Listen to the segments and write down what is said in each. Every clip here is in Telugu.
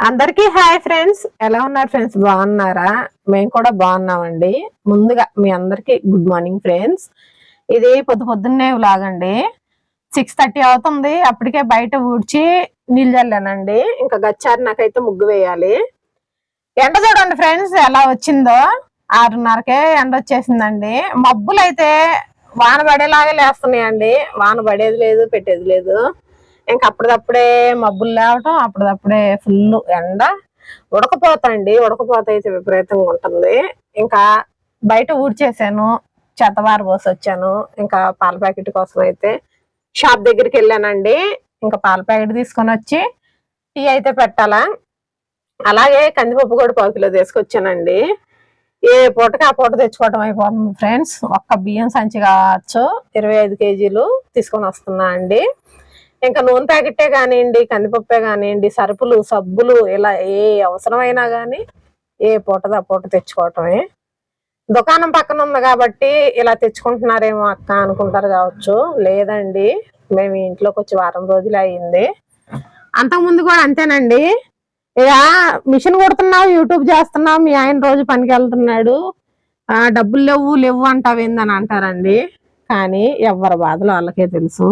అందరికీ హాయ్ ఫ్రెండ్స్. ఎలా ఉన్నారు ఫ్రెండ్స్? బాగున్నారా? మేము కూడా బాగున్నామండి. ముందుగా మీ అందరికి గుడ్ మార్నింగ్ ఫ్రెండ్స్. ఇది పొద్దు పొద్దున్నే లాగండి సిక్స్ థర్టీ అవుతుంది. అప్పటికే బయట ఊడ్చి నీళ్ళు ఇంకా గచ్చారు నాకైతే ముగ్గు వేయాలి. ఎండ చూడండి ఫ్రెండ్స్ ఎలా వచ్చిందో. ఆరున్నరకే ఎండ వచ్చేసిందండి. మబ్బులు అయితే వాన పడేలాగే లేస్తున్నాయండి. వాన పడేది లేదు పెట్టేది లేదు. ఇంకా అప్పటిదప్పుడే మబ్బులు లేవటం అప్పటిదప్పుడే ఫుల్ ఎండ ఉడకపోతండి ఉడకపోత అయితే విపరీతంగా ఉంటుంది. ఇంకా బయట ఊడ్చేసాను చెత్తవారు పోసి వచ్చాను. ఇంకా పాల ప్యాకెట్ కోసం అయితే షాప్ దగ్గరికి వెళ్ళానండి. ఇంకా పాల ప్యాకెట్ తీసుకొని వచ్చి టీ అయితే పెట్టాలా. అలాగే కందిపప్పు కూడా పావు కిలో తీసుకొచ్చానండి. ఏ పూటకి ఆ పూట తెచ్చుకోవటం అయిపోతుంది ఫ్రెండ్స్ ఒక్క బియ్యం సంచి కావచ్చు ఇరవై ఐదు కేజీలు తీసుకొని వస్తున్నా అండి. ఇంకా నూనె ప్యాకెటే కానివ్వండి కందిపప్పే కానివ్వండి సరుపులు సబ్బులు ఇలా ఏ అవసరమైనా కానీ ఏ పూటది పూట తెచ్చుకోవటమే. దుకాణం పక్కన ఉంది కాబట్టి ఇలా తెచ్చుకుంటున్నారేమో అక్క అనుకుంటారు కావచ్చు. లేదండి మేము ఇంట్లోకి వచ్చి వారం రోజులు అయింది అంతకుముందు కూడా అంతేనండి. ఇక మిషన్ కొడుతున్నావు యూట్యూబ్ చేస్తున్నావు మీ ఆయన రోజు పనికి వెళ్తున్నాడు. డబ్బులు లేవు లేవు అంటావేందని అంటారండి. కానీ ఎవరి బాధలు వాళ్ళకే తెలుసు.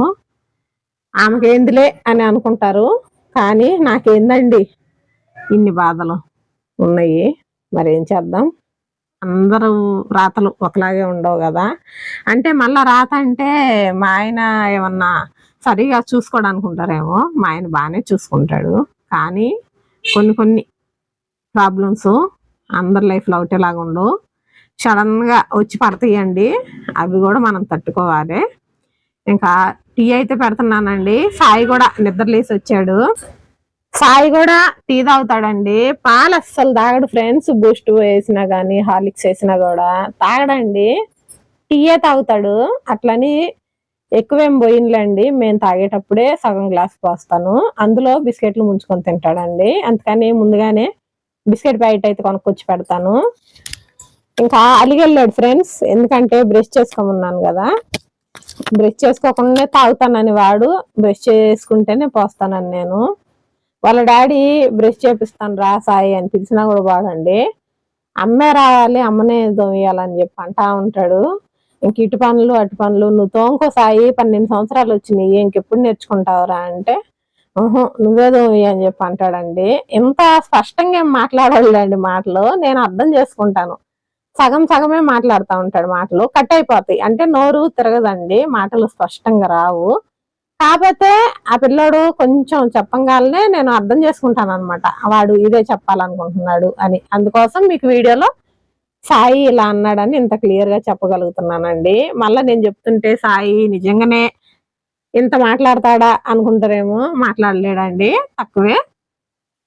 ఆమెకేందిలే అని అనుకుంటారు. కానీ నాకేందండి? ఇన్ని బాధలు ఉన్నాయి. మరి ఏం చేద్దాం? అందరూ రాతలు ఒకలాగే ఉండవు కదా. అంటే మళ్ళీ రాత అంటే మా ఆయన ఏమన్నా సరిగా చూసుకోవడానికి ఉంటారేమో మా ఆయన బాగానే చూసుకుంటాడు. కానీ కొన్ని కొన్ని ప్రాబ్లమ్స్ అందరి లైఫ్లో ఒకటేలాగా ఉండవు. సడన్గా వచ్చి పడతాయండి. అవి కూడా మనం తట్టుకోవాలి. ఇంకా టీ అయితే పెడుతున్నానండి. సాయి కూడా నిద్రలేసి వచ్చాడు. సాయి కూడా టీ తాగుతాడండి. పాలు అస్సలు తాగడు ఫ్రెండ్స్. బూస్ట్ వేసినా కానీ హార్లిక్స్ వేసినా కూడా తాగడండి. టీయే తాగుతాడు. అట్లని ఎక్కువేం పోయినలేండి. మేము తాగేటప్పుడే సగం గ్లాస్ పోస్తాను. అందులో బిస్కెట్లు ముంచుకొని తింటాడండి. అందుకని ముందుగానే బిస్కెట్ ప్యాకెట్ అయితే కొనుక్కొచ్చి పెడతాను. ఇంకా అలిగెళ్ళాడు ఫ్రెండ్స్. ఎందుకంటే బ్రష్ చేసుకోమన్నాను కదా. బ్రష్ చేసుకోకుండా తాగుతానని వాడు. బ్రష్ చేసుకుంటేనే పోస్తానని నేను. వాళ్ళ డాడీ బ్రష్ చేపిస్తాను రా సాయి అని పిలిచినా కూడా వాడండి అమ్మే రావాలి అమ్మనే దోమియాలని చెప్పి అంటా ఉంటాడు. ఇంక ఇటు పనులు అటు పనులు. నువ్వు తోంకో సాయి పన్నెండు సంవత్సరాలు వచ్చినాయి. ఇంకెప్పుడు నేర్చుకుంటావురా అంటే నువ్వే దోమి అని చెప్పి అంటాడండి. ఇంత స్పష్టంగా ఏం మాట్లాడాలండి మాటలు. నేను అర్థం చేసుకుంటాను. సగం సగమే మాట్లాడుతూ ఉంటాడు మాటలు. కట్ అయిపోతాయి. అంటే నోరు తిరగదండి. మాటలు స్పష్టంగా రావు. కాకపోతే ఆ పిల్లోడు కొంచెం చెప్పంగానే నేను అర్థం చేసుకుంటాను అనమాట వాడు ఇదే చెప్పాలనుకుంటున్నాడు అని. అందుకోసం మీకు వీడియోలో సాయి ఇలా అన్నాడని ఇంత క్లియర్గా చెప్పగలుగుతున్నానండి. మళ్ళీ నేను చెప్తుంటే సాయి నిజంగానే ఇంత మాట్లాడతాడా అనుకుంటారేమో మాట్లాడలేడండి. తక్కువే.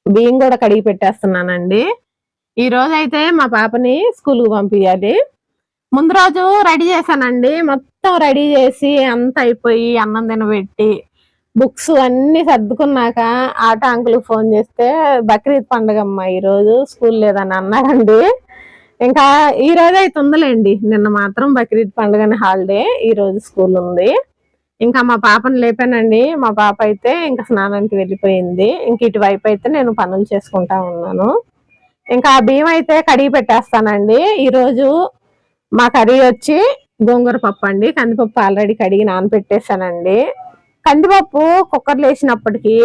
బియ్యం కూడా కడిగి పెట్టేస్తున్నానండి. ఈ రోజు అయితే మా పాపని స్కూల్కు పంపించాలి ముందు రోజు రెడీ చేశానండి. మొత్తం రెడీ చేసి అంత అయిపోయి అన్నం తినబెట్టి బుక్స్ అన్ని సర్దుకున్నాక ఆట అంకుల్ ఫోన్ చేస్తే బక్రీద్ పండుగ అమ్మా ఈ రోజు స్కూల్ లేదని అన్నారండి. ఇంకా ఈ రోజు అయితే ఉందిలేండి. నిన్న మాత్రం బక్రీద్ పండుగని హాలిడే ఈ రోజు స్కూల్ ఉంది. ఇంకా మా పాపను లేపానండి. మా పాప అయితే ఇంకా స్నానానికి వెళ్ళిపోయింది. ఇంక ఇటువైపు అయితే నేను పనులు చేసుకుంటా ఉన్నాను. ఇంకా ఆ బియ్యం అయితే కడిగి పెట్టేస్తానండి. ఈరోజు మా కర్రీ వచ్చి గోంగూర పప్పు అండి. కందిపప్పు ఆల్రెడీ కడిగి నానబెట్టేసానండి కందిపప్పు కుక్కర్లు వేసినప్పటికీ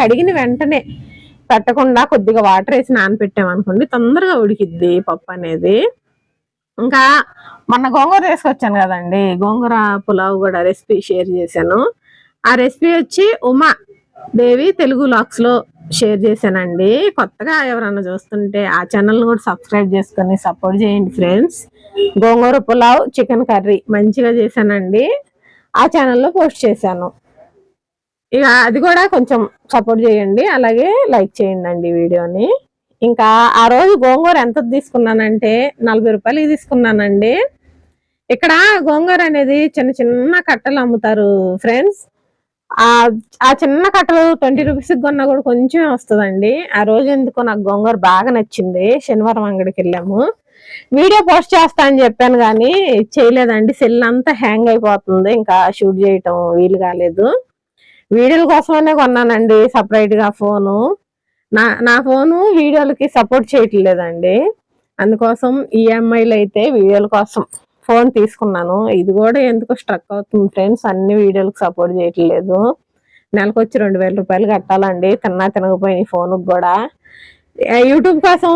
కడిగిన వెంటనే పెట్టకుండా కొద్దిగా వాటర్ వేసి నానబెట్టామనుకోండి తొందరగా ఉడికిద్ది పప్పు అనేది. ఇంకా మొన్న గోంగూర తీసుకొచ్చాను కదండి. గోంగూర పులావ్ కూడా రెసిపీ షేర్ చేశాను. ఆ రెసిపీ వచ్చి ఉమా దేవి తెలుగు లాక్స్లో షేర్ చేశానండి. కొత్తగా ఎవరైనా చూస్తుంటే ఆ ఛానల్ కూడా సబ్స్క్రైబ్ చేసుకొని సపోర్ట్ చేయండి friends gongura pulao chicken curry మంచిగా చేశానండి. ఆ ఛానల్లో పోస్ట్ చేశాను. ఇక అది కూడా కొంచెం సపోర్ట్ చేయండి. అలాగే లైక్ చేయండి అండి వీడియోని. ఇంకా ఆ రోజు గోంగూర ఎంత తీసుకున్నానంటే నలభై రూపాయలకి తీసుకున్నానండి. ఇక్కడ గోంగూర అనేది చిన్న చిన్న కట్టలు అమ్ముతారు ఫ్రెండ్స్ ఆ చిన్న కట్టలు ట్వంటీ రూపీస్ కొన్నా కూడా కొంచెం వస్తుందండి. ఆ రోజు ఎందుకో నాకు గోంగూర బాగా నచ్చింది. శనివారం అంగడికి వెళ్ళాము. వీడియో పోస్ట్ చేస్తా అని చెప్పాను కానీ చేయలేదండి. సెల్ అంతా హ్యాంగ్ అయిపోతుంది. ఇంకా షూట్ చేయటం వీలు కాలేదు. వీడియోల కోసమనే కొన్నానండి సపరేట్గా ఫోను. నా నా ఫోను వీడియోలకి సపోర్ట్ చేయట్లేదండి. అందుకోసం ఈఎంఐలు అయితే వీడియోల కోసం ఫోన్ తీసుకున్నాను. ఇది కూడా ఎందుకు స్ట్రక్ అవుతుంది ఫ్రెండ్స్. అన్ని వీడియోలకు సపోర్ట్ చేయట్లేదు. నెలకు వచ్చి రెండు వేల రూపాయలు కట్టాలండి. తిన్నా తినకపోయిన ఫోన్కి కూడా. యూట్యూబ్ కోసం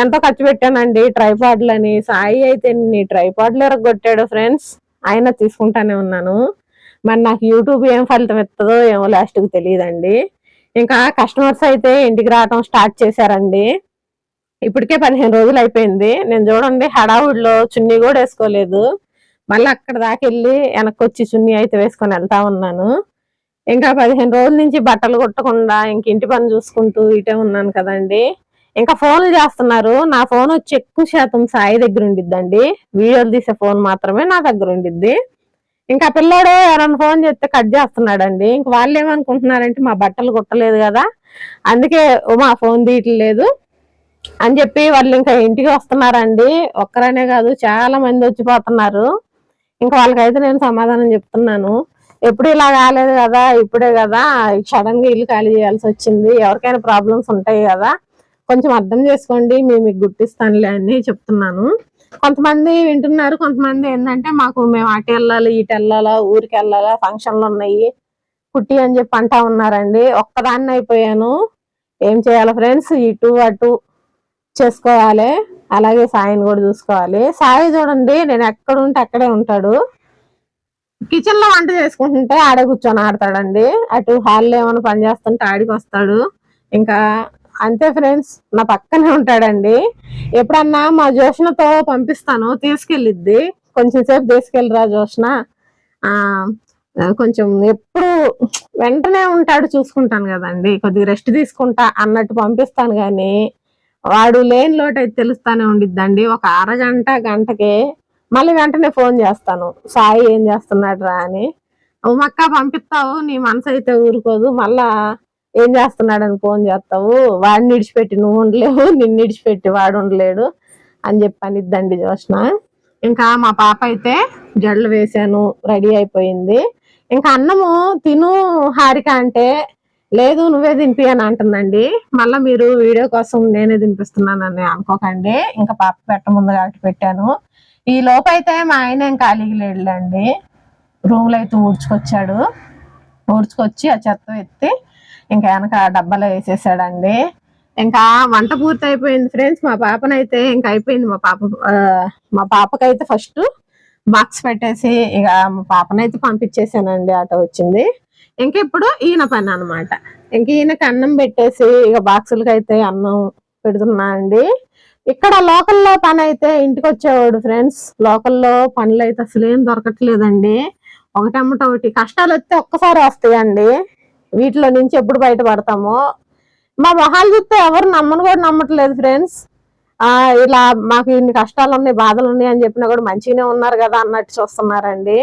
ఎంతో ఖర్చు పెట్టానండి. ట్రైపాడ్లని. సాయి అయితే నీ ట్రైపాడ్లు ఎరగొట్టాడు ఫ్రెండ్స్. ఆయన తీసుకుంటానే ఉన్నాను. మరి నాకు యూట్యూబ్ ఏం ఫలితం ఇస్తుందో ఏమో లాస్ట్కి తెలియదండి. ఇంకా కస్టమర్స్ అయితే ఇంటికి రావటం స్టార్ట్ చేశారండి. ఇప్పటికే పదిహేను రోజులు అయిపోయింది. నేను చూడండి హడావుడిలో చున్నీ కూడా వేసుకోలేదు. మళ్ళీ అక్కడ దాకా వెళ్ళి వెనక్కి వచ్చి చున్నీ అయితే వేసుకొని వెళ్తా ఉన్నాను. ఇంకా పదిహేను రోజుల నుంచి బట్టలు కుట్టకుండా ఇంక ఇంటి పని చూసుకుంటూ ఇటే ఉన్నాను కదండి. ఇంకా ఫోన్లు చేస్తున్నారు. నా ఫోన్ వచ్చి ఎక్కువ శాతం సాయి దగ్గర ఉండిద్దండి. వీడియోలు తీసే ఫోన్ మాత్రమే నా దగ్గర ఉండిద్ది. ఇంకా పిల్లోడు ఎవరైనా ఫోన్ చేస్తే కట్ చేస్తున్నాడండి. ఇంక వాళ్ళు ఏమనుకుంటున్నారంటే మా బట్టలు కుట్టలేదు కదా. అందుకే మా ఫోన్ తీయట్లేదు. అని చెప్పి వాళ్ళు ఇంకా ఇంటికి వస్తున్నారండి. ఒక్కరనే కాదు చాలా మంది వచ్చిపోతున్నారు. ఇంకా వాళ్ళకైతే నేను సమాధానం చెప్తున్నాను. ఎప్పుడు ఇలా కాలేదు కదా ఇప్పుడే కదా సడన్గా ఇల్లు ఖాళీ చేయాల్సి వచ్చింది. ఎవరికైనా ప్రాబ్లమ్స్ ఉంటాయి కదా కొంచెం అర్థం చేసుకోండి మేము మీకు గుర్తిస్తానులే అని చెప్తున్నాను. కొంతమంది వింటున్నారు కొంతమంది ఏంటంటే మాకు మేము అటు వెళ్ళాలి ఇటు వెళ్ళాలా ఊరికి వెళ్ళాలా ఫంక్షన్లు ఉన్నాయి కుట్టి అని చెప్పి అంటా ఉన్నారండి. ఒక్కదాన్ని అయిపోయాను. ఏం చేయాలి ఫ్రెండ్స్? ఇటు అటు చేసుకోవాలి. అలాగే సాయిని కూడా చూసుకోవాలి. సాయి చూడండి నేను ఎక్కడ ఉంటే అక్కడే ఉంటాడు. కిచెన్లో వంట చేసుకుంటుంటే ఆడే కూర్చొని ఆడతాడండి. అటు హాల్లో ఏమైనా పని చేస్తుంటే ఆడికి వస్తాడు. ఇంకా అంతే ఫ్రెండ్స్ నా పక్కనే ఉంటాడండి. ఎప్పుడన్నా మా జోష్నతో పంపిస్తాను తీసుకెళ్ళిద్ది. కొంచెం సేపు తీసుకెళ్ళరా జోష్న ఆ, కొంచెం ఎప్పుడు వెంటనే ఉంటాడు చూసుకుంటాను కదండి. కొద్దిగా రెస్ట్ తీసుకుంటా అన్నట్టు పంపిస్తాను కానీ వాడు లేని లోటు అయితే తెలుస్తానే ఉండిద్దండి. ఒక అరగంట గంటకే మళ్ళీ వెంటనే ఫోన్ చేస్తాను. సాయి ఏం చేస్తున్నాడు రా అని మక్క పంపిస్తావు నీ మనసు అయితే ఊరుకోదు. మళ్ళా ఏం చేస్తున్నాడని ఫోన్ చేస్తావు? వాడిని విడిచిపెట్టి నువ్వు ఉండలేవు నిన్ను విడిచిపెట్టి వాడు ఉండలేడు అని చెప్పి అనిద్దండి జోష్న. ఇంకా మా పాప అయితే జడలు వేసాను రెడీ అయిపోయింది. ఇంకా అన్నము తిను హారిక అంటే లేదు నువ్వే తినిపి అని అంటుందండి. మళ్ళీ మీరు వీడియో కోసం నేనే దింపిస్తున్నానని అనుకోకండి. ఇంకా పాప పెట్టముందు కాబట్టి పెట్టాను. ఈ లోపు అయితే మా ఆయన ఏం ఖాళీకి లేడులేండి. రూమ్లో అయితే ఊడ్చుకొచ్చాడు. ఊడ్చుకొచ్చి ఆ చెత్త ఎత్తి ఇంకా వెనక డబ్బాలో వేసేసాడండి. ఇంకా వంట పూర్తి అయిపోయింది ఫ్రెండ్స్. మా పాపనైతే ఇంకా అయిపోయింది. మా పాప మా పాపకైతే ఫస్ట్ బాక్స్ పెట్టేసి ఇక మా పాపనైతే పంపించేసానండి. ఆటో వచ్చింది. ఇంకా ఇప్పుడు ఈయన పని అనమాట ఇంక ఈయనకి అన్నం పెట్టేసి ఇక బాక్సులకి అయితే అన్నం పెడుతున్నా అండి. ఇక్కడ లోకల్లో పని అయితే ఇంటికి వచ్చేవాడు ఫ్రెండ్స్. లోకల్లో పనులు అయితే అసలు ఏం దొరకట్లేదండి. ఒకటమ్మట ఒకటి కష్టాలు వస్తే ఒక్కసారి వస్తాయండి. వీటిలో నుంచి ఎప్పుడు బయటపడతామో. మా మొహాలు చూస్తే ఎవరు నమ్మను కూడా నమ్మట్లేదు ఫ్రెండ్స్. ఆ ఇలా మాకు ఇన్ని కష్టాలు ఉన్నాయి బాధలు ఉన్నాయి అని చెప్పినా కూడా మంచిగానే ఉన్నారు కదా అన్నట్టు చూస్తున్నారండి.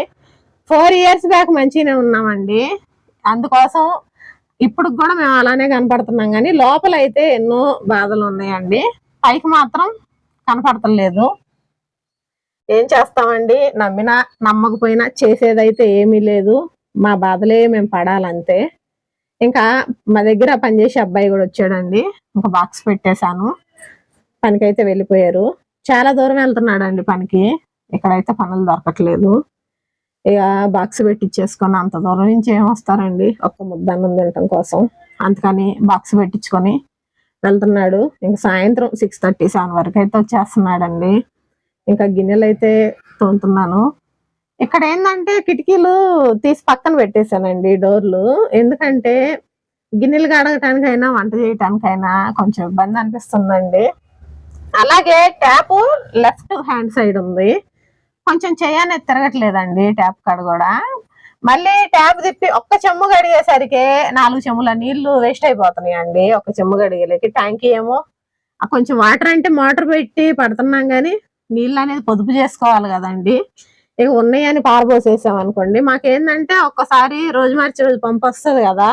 ఫోర్ ఇయర్స్ బ్యాక్ మంచిగానే ఉన్నామండి. అందుకోసం ఇప్పుడు కూడా మేము అలానే కనపడుతున్నాం కానీ లోపల అయితే ఎన్నో బాధలు ఉన్నాయండి. పైకి మాత్రం కనపడతలేదు ఏం చేస్తామండి? నమ్మినా నమ్మకపోయినా చేసేదైతే ఏమీ లేదు. మా బాధలే మేము పడాలంతే. ఇంకా మా దగ్గర పనిచేసే అబ్బాయి కూడా వచ్చాడండి. ఇంకా బాక్స్ పెట్టేశాను. పనికైతే వెళ్ళిపోయారు. చాలా దూరం వెళ్తున్నాడండి పనికి. ఇక్కడైతే పనులు దొరకట్లేదు. ఇక బాక్స్ పెట్టించేసుకొని అంత దూరం నుంచి ఏం వస్తారండి? ఒక్క ముద్ద అన్నం తినటం కోసం. అందుకని బాక్స్ పెట్టించుకొని వెళ్తున్నాడు. ఇంకా సాయంత్రం సిక్స్ థర్టీ సెవెన్ వరకు అయితే వచ్చేస్తున్నాడండి. ఇంకా గిన్నెలు అయితే తోముతున్నాను. ఇక్కడ ఏంటంటే కిటికీలు తీసి పక్కన పెట్టేశానండి డోర్లు. ఎందుకంటే గిన్నెలు కడగటానికైనా వంట చేయటానికైనా కొంచెం ఇబ్బంది అనిపిస్తుందండి. అలాగే ట్యాప్ లెఫ్ట్ హ్యాండ్ సైడ్ ఉంది. కొంచెం చేయనే తిరగట్లేదండి ట్యాప్ కాడ కూడా. మళ్ళీ ట్యాప్ తిప్పి ఒక్క చెమ్ము గడిగేసరికి నాలుగు చెమ్ముల నీళ్ళు వేస్ట్ అయిపోతున్నాయి అండి ఒక చెమ్ము గడిగేలకి ట్యాంకీ ఏమో కొంచెం వాటర్ అంటే మోటార్ పెట్టి పడుతున్నాం కానీ నీళ్ళు అనేది పొదుపు చేసుకోవాలి కదండి. ఇక ఉన్నాయని పారబోసేసాం అనుకోండి. మాకేందంటే ఒక్కసారి రోజు మార్చి రోజు పంపు వస్తుంది కదా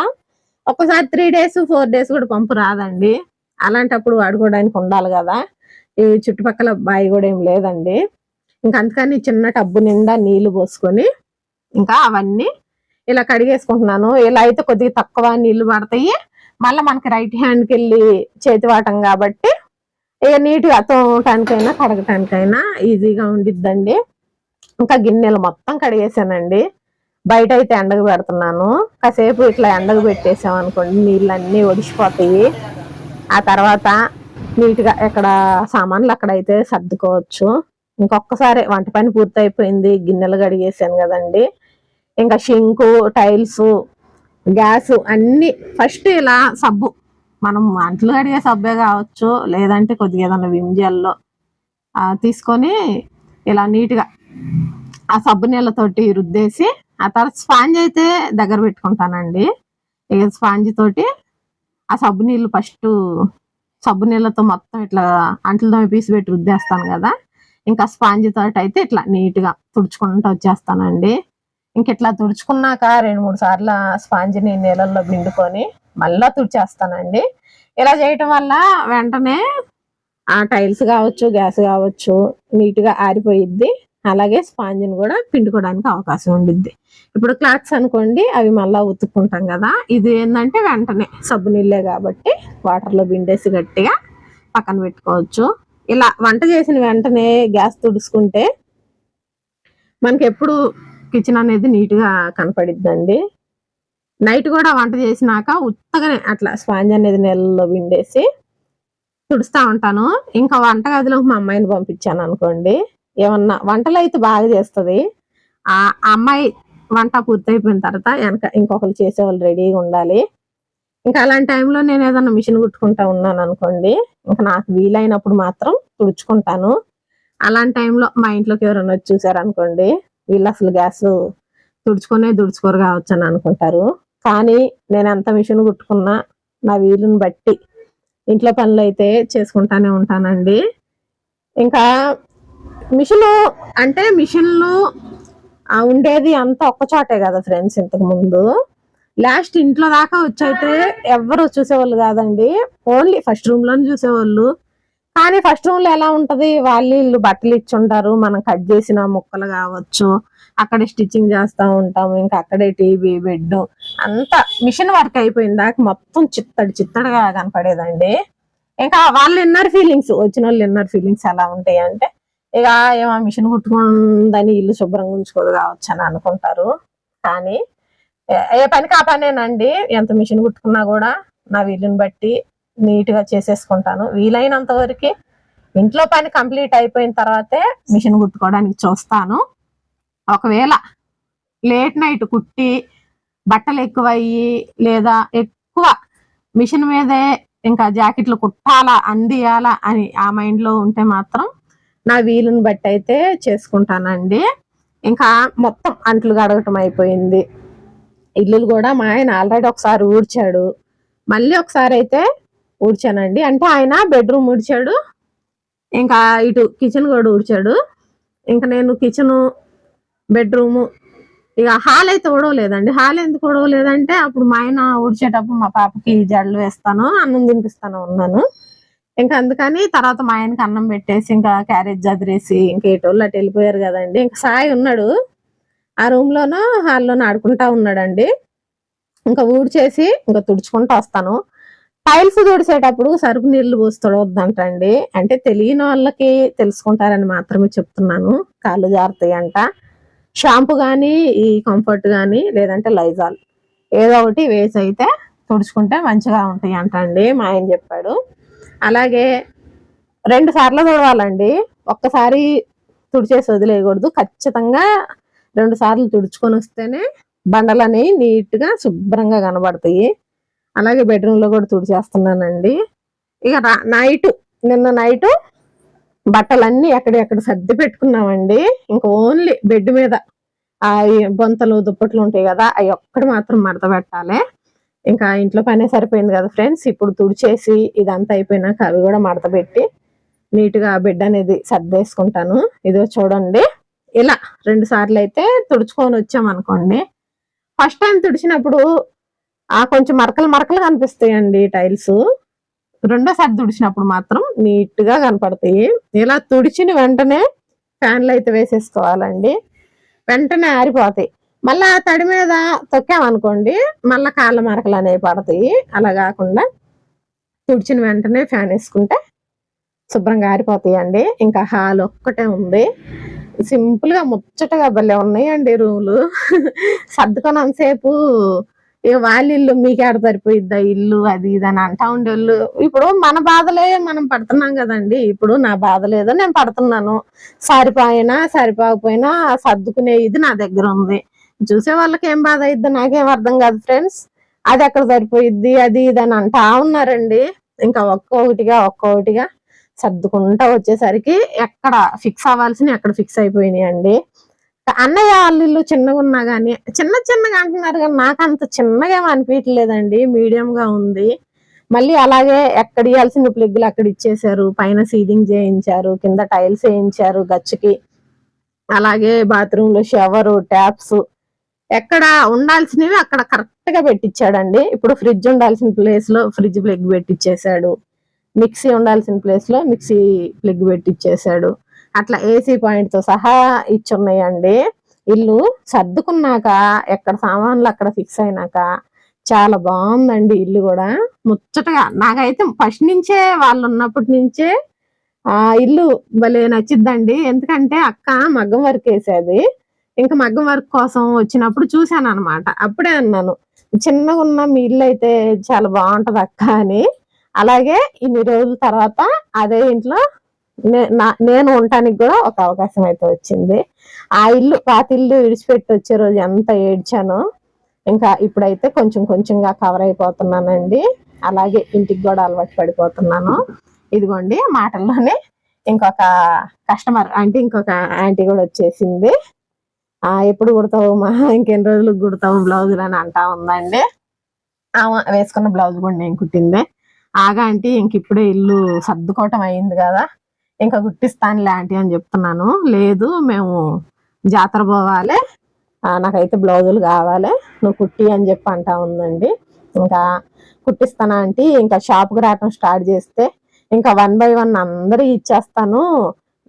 ఒక్కసారి త్రీ డేస్ ఫోర్ డేస్ కూడా పంపు రాదండి. అలాంటప్పుడు వాడుకోవడానికి ఉండాలి కదా. ఈ చుట్టుపక్కల బావి కూడా ఏం లేదండి. ఇంకా అందుకని చిన్న టబ్బు నిండా నీళ్ళు పోసుకొని ఇంకా అవన్నీ ఇలా కడిగేసుకుంటున్నాను. ఇలా అయితే కొద్దిగా తక్కువ నీళ్ళు పడతాయి. మళ్ళీ మనకి రైట్ హ్యాండ్కి వెళ్ళి చేతి వాటం కాబట్టి ఇక నీట్గా తోమటానికైనా కడగటానికైనా ఈజీగా ఉండిద్దండి. ఇంకా గిన్నెలు మొత్తం కడిగేసానండి. బయట అయితే ఎండకు పెడుతున్నాను. కాసేపు ఇట్లా ఎండకు పెట్టేసాం అనుకోండి నీళ్ళన్నీ ఒడిసిపోతాయి. ఆ తర్వాత నీట్గా ఎక్కడ సామాన్లు అక్కడైతే సర్దుకోవచ్చు. ఇంకొకసారి వంట పని పూర్తయిపోయింది గిన్నెలు కడిగేసాను కదండి. ఇంకా షింకు టైల్స్ గ్యాస్ అన్ని ఫస్ట్ ఇలా సబ్బు. మనం అంట్లు కడిగే సబ్బే కావచ్చు లేదంటే కొద్దిగా ఏదైనా విమ్జల్లో తీసుకొని ఇలా నీట్గా ఆ సబ్బు నీళ్ళతోటి రుద్దేసి ఆ తర్వాత స్పాంజ్ అయితే దగ్గర పెట్టుకుంటానండి. ఇక స్పాంజ్ తోటి ఆ సబ్బు నీళ్ళు ఫస్ట్ సబ్బు నీళ్ళతో మొత్తం ఇట్లా అంట్లతో పీసి పెట్టి రుద్దేస్తాను కదా. ఇంకా స్పాంజ్ తోటి అయితే ఇట్లా నీట్గా తుడుచుకుంటూ వచ్చేస్తానండి. ఇంక ఇట్లా తుడుచుకున్నాక రెండు మూడు సార్లు స్పాంజ్ని నీళ్ళల్లో పిండుకొని మళ్ళా తుడిచేస్తానండి. ఇలా చేయటం వల్ల వెంటనే ఆ టైల్స్ కావచ్చు గ్యాస్ కావచ్చు నీట్గా ఆరిపోయిద్ది. అలాగే స్పాంజ్ని కూడా పిండుకోవడానికి అవకాశం ఉండిద్ది. ఇప్పుడు క్లాత్స్ అనుకోండి అవి మళ్ళీ ఉతుక్కుంటాం కదా ఇది ఏంటంటే వెంటనే సబ్బు నీళ్ళే కాబట్టి వాటర్లో పిండేసి గట్టిగా పక్కన పెట్టుకోవచ్చు. ఇలా వంట చేసిన వెంటనే గ్యాస్ తుడుచుకుంటే మనకి ఎప్పుడు కిచెన్ అనేది నీట్గా కనపడిద్దండి. నైట్ కూడా వంట చేసినాక ఉత్తగానే అట్లా స్పాంజ్ అనేది నీళ్ళలో విండేసి తుడుస్తూ ఉంటాను. ఇంకా వంట గదిలోకి మా అమ్మాయిని పంపించాను అనుకోండి. ఏమన్నా వంటలు అయితే బాగా చేస్తుంది. ఆ ఆ అమ్మాయి వంట పూర్తయిపోయిన తర్వాత వెనక ఇంకొకరు చేసేవాళ్ళు రెడీగా ఉండాలి. ఇంకా అలాంటి టైంలో నేను ఏదైనా మిషన్ కుట్టుకుంటా ఉన్నాను అనుకోండి ఇంకా నాకు వీలైనప్పుడు మాత్రం తుడుచుకుంటాను. అలాంటి టైంలో మా ఇంట్లోకి ఎవరైనా వచ్చి చూసారనుకోండి వీళ్ళు అసలు గ్యాస్ తుడుచుకునే తుడుచుకోరు కావచ్చు అని అనుకుంటారు. కానీ నేను ఎంత మిషన్ కుట్టుకున్నా నా వీలుని బట్టి ఇంట్లో పనులు అయితే చేసుకుంటానే ఉంటానండి. ఇంకా మిషన్ అంటే మిషన్లు ఉండేది అంతా ఒక్కచోటే కదా ఫ్రెండ్స్ ఇంతకు ముందు. లాస్ట్ ఇంట్లో దాకా వచ్చైతే ఎవరు చూసేవాళ్ళు కాదండి. ఓన్లీ ఫస్ట్ రూమ్లోనే చూసేవాళ్ళు. కానీ ఫస్ట్ రూమ్లో ఎలా ఉంటది? వాళ్ళు ఇల్లు బట్టలు ఇచ్చి ఉంటారు. మనం కట్ చేసిన ముక్కలు కావచ్చు అక్కడే స్టిచ్చింగ్ చేస్తా ఉంటాం ఇంకా అక్కడే టీవీ బెడ్ అంతా మిషన్ వర్క్ అయిపోయిన దాకా మొత్తం చిత్తడి చిత్తడిగా కనపడేదండి. ఇంకా వాళ్ళ ఇన్నర్ ఫీలింగ్స్ వచ్చిన వాళ్ళు ఇన్నర్ ఫీలింగ్స్ ఎలా ఉంటాయి అంటే ఇక ఏమో మిషన్ కుట్టుకుందని ఇల్లు శుభ్రంగా ఉంచుకోదు కావచ్చు అని అనుకుంటారు. కానీ ఏ- ఏ పనికి ఆ పనేనండి ఎంత మిషన్ కుట్టుకున్నా కూడా నా వీలుని బట్టి నీట్గా చేసేసుకుంటాను. వీలైనంత వరకు ఇంట్లో పని కంప్లీట్ అయిపోయిన తర్వాతే మిషన్ కుట్టుకోవడానికి చూస్తాను. ఒకవేళ లేట్ నైట్ కుట్టి బట్టలు ఎక్కువయ్యి లేదా ఎక్కువ మిషన్ మీదే ఇంకా జాకెట్లు కుట్టాలా అందియాలా అని ఆ మైండ్లో ఉంటే మాత్రం నా వీలుని బట్టి అయితే చేసుకుంటానండి. ఇంకా మొత్తం అంట్లు గడగటం అయిపోయింది. ఇల్లులు కూడా మా ఆయన ఆల్రెడీ ఒకసారి ఊడ్చాడు. మళ్ళీ ఒకసారి అయితే ఊడ్చానండి. అంటే ఆయన బెడ్రూమ్ ఊడ్చాడు. ఇంకా ఇటు కిచెన్ కూడా ఊడ్చాడు. ఇంకా నేను కిచెన్ బెడ్రూము ఇక హాల్ అయితే ఊడవలేదండి. హాల్ ఎందుకు ఊడవలేదంటే అప్పుడు మా ఆయన ఊడ్చేటప్పుడు మా పాపకి జడలు వేస్తాను అన్నం తినిపిస్తాను ఉన్నాను ఇంకా అందుకని తర్వాత మా ఆయనకి అన్నం పెట్టేసి ఇంకా క్యారేజ్ చదిరేసి ఇంకా ఎటోళ్ళు అటు వెళ్ళిపోయారు కదండి. ఇంకా సాయి ఉన్నాడు. ఆ రూమ్లోనో హాల్లోనో ఆడుకుంటా ఉన్నాడండి. ఇంకా ఊడ్చేసి ఇంకా తుడుచుకుంటూ వస్తాను. టైల్స్ తుడిసేటప్పుడు సరుపు నీళ్ళు పోసి తుడవద్దంటండి. అంటే తెలియని వాళ్ళకి తెలుసుకుంటారని మాత్రమే చెప్తున్నాను. కాళ్ళు జారుతాయి అంట షాంపూ కానీ ఈ కంఫర్ట్ కానీ లేదంటే లైజాల్ ఏదో ఒకటి వేసి అయితే తుడుచుకుంటే మంచిగా ఉంటాయి అంట అండి మా ఆయన చెప్పాడు. అలాగే రెండు సార్లు తుడవాలండి. ఒక్కసారి తుడిచేసి వదిలేయకూడదు. ఖచ్చితంగా రెండు సార్లు తుడుచుకొని వస్తేనే బండలని నీట్గా శుభ్రంగా కనబడతాయి. అలాగే బెడ్రూమ్లో కూడా తుడిచేస్తున్నానండి. ఇక నైట్ నిన్న నైట్ బట్టలన్నీ ఎక్కడెక్కడ సర్ది పెట్టుకున్నామండి. ఇంకా ఓన్లీ బెడ్ మీద ఆ బొంతలు దుప్పట్లు ఉంటాయి కదా అవి ఒక్కటి మాత్రం మడత పెట్టాలి. ఇంకా ఇంట్లో పనే సరిపోయింది కదా ఫ్రెండ్స్ ఇప్పుడు తుడిచేసి ఇదంతా అయిపోయినాక అవి కూడా మడత పెట్టి నీట్గా బెడ్ అనేది సర్దేసుకుంటాను. ఇదో చూడండి. ఇలా రెండు సార్లు అయితే తుడుచుకొని వచ్చాం అనుకోండి. ఫస్ట్ టైం తుడిచినప్పుడు ఆ కొంచెం మరకలు మరకలు కనిపిస్తాయండి టైల్స్. రెండోసారి తుడిచినప్పుడు మాత్రం నీట్గా కనపడతాయి. ఇలా తుడిచిన వెంటనే ఫ్యాన్లు అయితే వేసేసుకోవాలండి. వెంటనే ఆరిపోతాయి. మళ్ళా ఆ తడి మీద తొక్కామనుకోండి మళ్ళీ కాళ్ళ మరకలు అనేవి పడతాయి. అలా కాకుండా తుడిచిన వెంటనే ఫ్యాన్ వేసుకుంటే శుభ్రంగా ఆరిపోతాయండి. ఇంకా హాల్ ఒక్కటే ఉంది. సింపుల్గా ముచ్చటగా భలే ఉన్నాయండి రూములు. సర్దుకున్నంతసేపు ఇక వాళ్ళ ఇల్లు మీకేడ సరిపోయిద్దా ఇల్లు అది ఇది అని అంటా ఉండేవాళ్ళు. ఇప్పుడు మన బాధలే మనం పడుతున్నాం కదండి. ఇప్పుడు నా బాధ లేదో నేను పడుతున్నాను. సరిపోయినా సరిపోకపోయినా సర్దుకునే ఇది నా దగ్గర ఉంది. చూసే వాళ్ళకి ఏం బాధ అయిద్ది నాకేం అర్థం కాదు ఫ్రెండ్స్. అది ఎక్కడ సరిపోయిద్ది అది ఇది అని అంటా ఉన్నారండి. ఇంకా ఒక్కొక్కటిగా ఒక్కొక్కటిగా సర్దుకుంటా వచ్చేసరికి ఎక్కడ ఫిక్స్ అవ్వాల్సిన ఎక్కడ ఫిక్స్ అయిపోయినాయి అండి అన్నయ్య వాళ్ళ ఇల్లు చిన్నగా ఉన్నా కానీ చిన్న చిన్నగా అంటున్నారు కానీ నాకు అంత చిన్నగా ఏం అనిపించలేదండి మీడియం గా ఉంది. మళ్ళీ అలాగే ఎక్కడ ఇవ్వాల్సిన ప్లగ్లు అక్కడ ఇచ్చేసారు పైన సీలింగ్ చేయించారు. కింద టైల్స్ వేయించారు గచ్చుకి. అలాగే బాత్రూమ్లో షవరు ట్యాప్స్ ఎక్కడ ఉండాల్సినవి అక్కడ కరెక్ట్గా పెట్టించాడండి. ఇప్పుడు ఫ్రిడ్జ్ ఉండాల్సిన ప్లేస్లో ఫ్రిడ్జ్ ప్లగ్ పెట్టించేశాడు. మిక్సీ ఉండాల్సిన ప్లేస్లో మిక్సీ ప్లగ్ పెట్టిచ్చేసాడు. అట్లా ఏసీ పాయింట్తో సహా ఇచ్చున్నాయండి. ఇల్లు సర్దుకున్నాక ఎక్కడ సామాన్లు అక్కడ ఫిక్స్ అయినాక చాలా బాగుందండి ఇల్లు కూడా. ముచ్చటగా నాకైతే ఫస్ట్ నుంచే వాళ్ళు ఉన్నప్పటి నుంచే ఆ ఇల్లు భలే నచ్చిద్దండి. ఎందుకంటే అక్క మగ్గం వర్క్ వేసేది. ఇంకా మగ్గం వర్క్ కోసం వచ్చినప్పుడు చూశాను అనమాట అప్పుడే అన్నాను చిన్నగా ఉన్న మీ ఇల్లు అయితే చాలా బాగుంటది అక్క అని. అలాగే ఇన్ని రోజుల తర్వాత అదే ఇంట్లో నా- నేను ఉండటానికి కూడా ఒక అవకాశం అయితే వచ్చింది. ఆ ఇల్లు పాత ఇల్లు విడిచిపెట్టి వచ్చే రోజు ఎంత ఏడ్చానో ఇంకా ఇప్పుడైతే కొంచెం కొంచెంగా కవర్ అయిపోతున్నానండి. అలాగే ఇంటికి కూడా అలవాటు పడిపోతున్నాను. ఇదిగోండి మాటల్లోనే ఇంకొక కస్టమర్ అంటే ఇంకొక ఆంటీ కూడా వచ్చేసింది. ఎప్పుడు కుడతావు మా ఇంకెన్ని రోజులు కుడతావు బ్లౌజులు అని అంటా ఉందండి. ఆమె వేసుకున్న బ్లౌజ్ కూడా నేను కుట్టిందే. ఆగా ఆంటీ ఇంక ఇప్పుడే ఇల్లు సర్దుకోవటం అయింది కదా ఇంకా కుట్టిస్తానులే ఆంటీ అని చెప్తున్నాను. లేదు మేము జాతర పోవాలి. నాకైతే బ్లౌజులు కావాలి. నువ్వు కుట్టి అని చెప్పి అంటా ఉందండి. ఇంకా కుట్టిస్తానా ఆంటీ. ఇంకా షాప్కి రావటం స్టార్ట్ చేస్తే ఇంకా వన్ బై వన్ అందరూ ఇచ్చేస్తాను.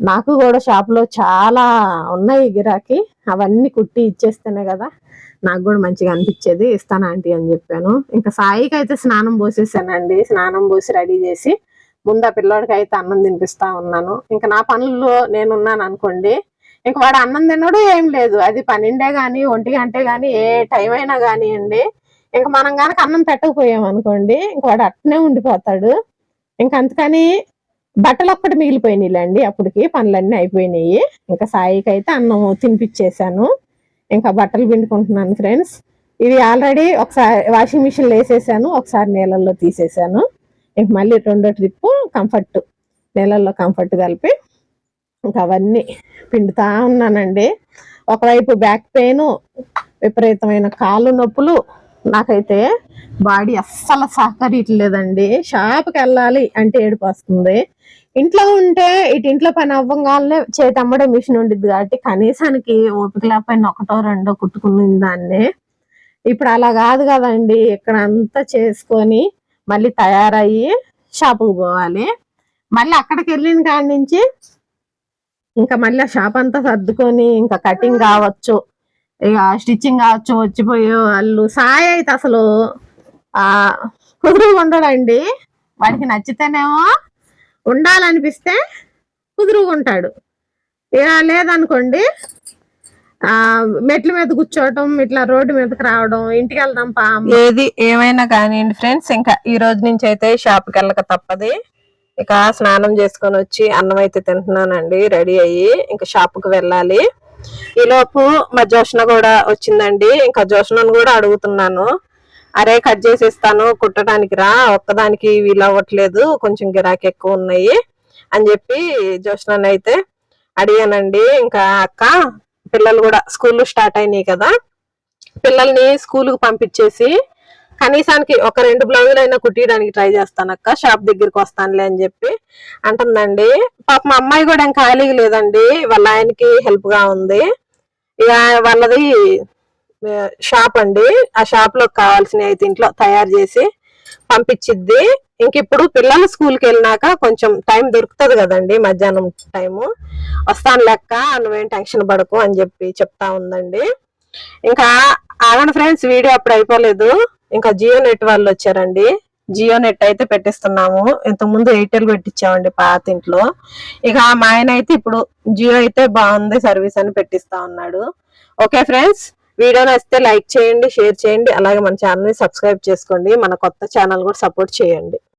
నాకు కూడా షాప్లో చాలా ఉన్నాయి గిరాకీ. అవన్నీ కుట్టి ఇచ్చేస్తేనే కదా నాకు కూడా మంచిగా అనిపించేది ఇస్తాను ఆంటీ అని చెప్పాను. ఇంకా సాయికి అయితే స్నానం పోసేసానండి. స్నానం పోసి రెడీ చేసి ముందు ఆ పిల్లోడికి అయితే అన్నం తినిపిస్తా ఉన్నాను. ఇంకా నా పనుల్లో నేను ఉన్నాను అనుకోండి ఇంకా వాడు అన్నం తినడు ఏం లేదు. అది పన్నెండే కానీ ఒంటి గంటే కానీ ఏ టైం అయినా కానివ్వండి ఇంకా మనం కనుక అన్నం పెట్టకపోయాం అనుకోండి ఇంకా వాడు అట్నే ఉండిపోతాడు. ఇంకా అందుకని బట్టలు ఒక్కటి మిగిలిపోయినాయిలేండి. అప్పటికి పనులన్నీ అయిపోయినాయి. ఇంకా సాయికి అయితే అన్నం తినిపించేశాను ఇంకా బట్టలు పిండుకుంటున్నాను ఫ్రెండ్స్. ఇది ఆల్రెడీ ఒకసారి వాషింగ్ మిషన్లో వేసేసాను. ఒకసారి నీళ్ళల్లో తీసేసాను. ఇంక మళ్ళీ రెండో ట్రిప్ కంఫర్ట్. నీళ్ళల్లో కంఫర్ట్ కలిపి ఇంకా అవన్నీ పిండుతా ఉన్నానండి. ఒకవైపు బ్యాక్ పెయిన్ విపరీతమైన కాళ్ళు నొప్పులు. నాకైతే బాడీ అస్సలు సహకరించలేదండి. షాప్కి వెళ్ళాలి అంటే ఏడుపు వస్తుంది. ఇంట్లో ఉంటే ఇటు ఇంట్లో పని అవ్వగానే చేతి అమ్మడే మిషన్ ఉండిద్ది కాబట్టి కనీసానికి ఓపిక లేకపోయినా ఒకటో రెండో కుట్టుకుని దాన్ని. ఇప్పుడు అలా కాదు కదండి. ఇక్కడ అంతా చేసుకొని మళ్ళీ తయారయ్యి షాపుకు పోవాలి. మళ్ళీ అక్కడికి వెళ్ళిన కాడి నుంచి ఇంకా మళ్ళీ ఆ షాప్ అంతా సర్దుకొని ఇంకా కటింగ్ కావచ్చు ఇక స్టిచ్చింగ్ కావచ్చు వచ్చిపోయే వాళ్ళు. సాయి అయితే అసలు ఆ కుదురు ఉండడండి. వాడికి నచ్చితేనేమో ఉండాలనిపిస్తే కుదురుగా ఉంటాడు. లేదనుకోండి ఆ మెట్ల మీద కూర్చోవటం ఇట్లా రోడ్డు మీదకి రావడం ఇంటికి వెళ్దాం పా ఏది ఏమైనా కానివ్వండి ఫ్రెండ్స్ ఇంకా ఈ రోజు నుంచి అయితే షాప్కి వెళ్ళక తప్పది. ఇక స్నానం చేసుకొని వచ్చి అన్నం అయితే తింటున్నానండి రెడీ అయ్యి ఇంకా షాప్కి వెళ్ళాలి. ఈ లోపు మా జోష్న కూడా వచ్చిందండి ఇంకా జోష్నను కూడా అడుగుతున్నాను. అరే కట్ చేసేస్తాను కుట్టడానికి రా ఒక్కదానికి వీలు అవ్వట్లేదు కొంచెం గిరాకీ ఎక్కువ ఉన్నాయి అని చెప్పి జోష్నని అయితే అడిగానండి. ఇంకా అక్క పిల్లలు కూడా స్కూల్ స్టార్ట్ అయినాయి కదా పిల్లల్ని స్కూల్కి పంపించేసి కనీసానికి ఒక రెండు బ్లౌజులు అయినా కుట్టియడానికి ట్రై చేస్తాను అక్క షాప్ దగ్గరికి వస్తానులే అని చెప్పి అంటుందండి. పాప మా అమ్మాయి కూడా ఇంకా ఖాళీగా లేదండి వాళ్ళ ఆయనకి హెల్ప్గా ఉంది. ఇక వాళ్ళది షాప్ అండి. ఆ షాప్లో కావాల్సినవి అయితే ఇంట్లో తయారు చేసి పంపించిద్ది. ఇంక ఇప్పుడు పిల్లలు స్కూల్కి వెళ్ళినాక కొంచెం టైం దొరుకుతుంది కదండి మధ్యాహ్నం టైము వస్తాను లెక్క నువ్వేం టెన్షన్ పడకు అని చెప్పి చెప్తా ఉందండి. ఇంకా ఆగండి ఫ్రెండ్స్ వీడియో అప్పుడు అయిపోలేదు. ఇంకా జియో నెట్ వాళ్ళు వచ్చారండి. జియో నెట్ అయితే పెట్టిస్తున్నాము. ఇంతకుముందు ఎయిర్టెల్ పెట్టించామండి పాత ఇంట్లో. ఇక మా ఆయన అయితే ఇప్పుడు జియో అయితే బాగుంది సర్వీస్ అని పెట్టిస్తా ఉన్నాడు. ఓకే ఫ్రెండ్స్ వీడియో నచ్చితే లైక్ చేయండి షేర్ చేయండి అలాగే మన ఛానల్ని సబ్స్క్రైబ్ చేసుకోండి. మన కొత్త ఛానల్ కూడా సపోర్ట్ చేయండి.